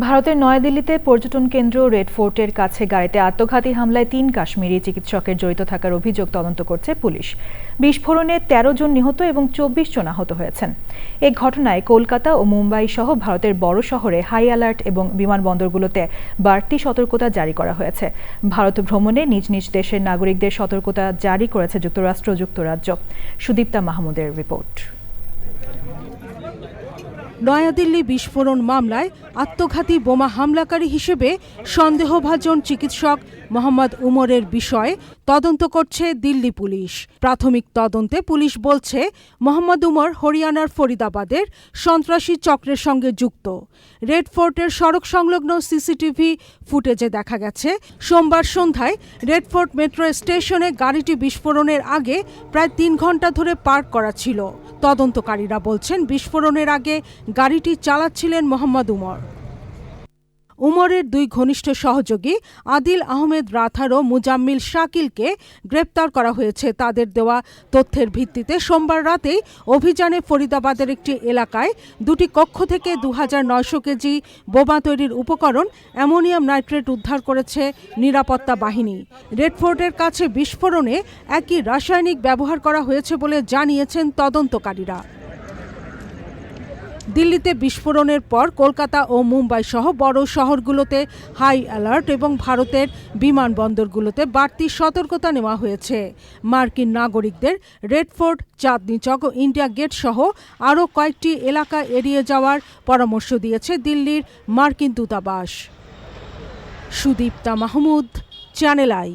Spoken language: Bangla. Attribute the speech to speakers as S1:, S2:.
S1: ভারতের নয়াদিল্লিতে পর্যটন কেন্দ্র রেড ফোর্টের কাছে গাড়িতে আত্মঘাতী হামলায় তিন কাশ্মীরি চিকিৎসকের জড়িত থাকার অভিযোগ তদন্ত করছে পুলিশ। বিস্ফোরণে তেরো জন নিহত এবং চব্বিশ জন আহত হয়েছেন। এ ঘটনায় কলকাতা ও মুম্বাই সহ ভারতের বড় শহরে হাই অ্যালার্ট এবং বিমানবন্দরগুলোতে বাড়তি সতর্কতা জারি করা হয়েছে। ভারত ভ্রমণে নিজ নিজ দেশের নাগরিকদের সতর্কতা জারি করেছে যুক্তরাষ্ট্র যুক্তরাজ্য। সুদীপ্তা মাহমুদের রিপোর্ট।
S2: নয়াদিল্লি বিস্ফোরণ মামলায় আত্মঘাতী বোমা হামলাকারী হিসেবে সন্দেহভাজন চিকিৎসক মোহাম্মদ উমরের বিষয়ে তদন্ত করছে দিল্লি পুলিশ। প্রাথমিক তদন্তে পুলিশ বলছে, মোহাম্মদ উমর হরিয়ানার ফরিদাবাদের সন্ত্রাসী চক্রের সঙ্গে যুক্ত। রেড ফোর্টের সড়ক সংলগ্ন সিসিটিভি ফুটেজে দেখা গেছে, সোমবার সন্ধ্যায় রেড ফোর্ট মেট্রো স্টেশনে গাড়িটি বিস্ফোরণের আগে প্রায় তিন ঘণ্টা ধরে পার্ক করা ছিল। তদন্তকারীরা বলছেন, বিস্ফোরণের আগে গাড়িটি চালাচ্ছিলেন মোহাম্মদ উমর। উমরের দুই ঘনিষ্ঠ সহযোগী আদিল আহমেদ রাথার ও মুজাম্মিল শাকিলকে গ্রেপ্তার করা হয়েছে। তাদের দেওয়া তথ্যের ভিত্তিতে সোমবার রাতেই অভিযানে ফরিদাবাদের একটি এলাকায় দুটি কক্ষ থেকে দু কেজি বোমা তৈরির উপকরণ, অ্যামোনিয়াম নাইট্রেট উদ্ধার করেছে নিরাপত্তা বাহিনী। রেডফোর্টের কাছে বিস্ফোরণে একই রাসায়নিক ব্যবহার করা হয়েছে বলে জানিয়েছেন তদন্তকারীরা। দিল্লিতে বিস্ফোরণের পর কলকাতা ও মুম্বাই সহ বড় শহরগুলোতে হাই অ্যালার্ট এবং ভারতের বিমানবন্দরগুলোতে বাড়তি সতর্কতা নেওয়া হয়েছে। মার্কিন নাগরিকদের রেড ফোর্ট চাঁদনি চক ও ইন্ডিয়া গেট সহ আরও কয়েকটি এলাকা এড়িয়ে যাওয়ার পরামর্শ দিয়েছে দিল্লির মার্কিন দূতাবাস। Sudipta Mahmud, channel I.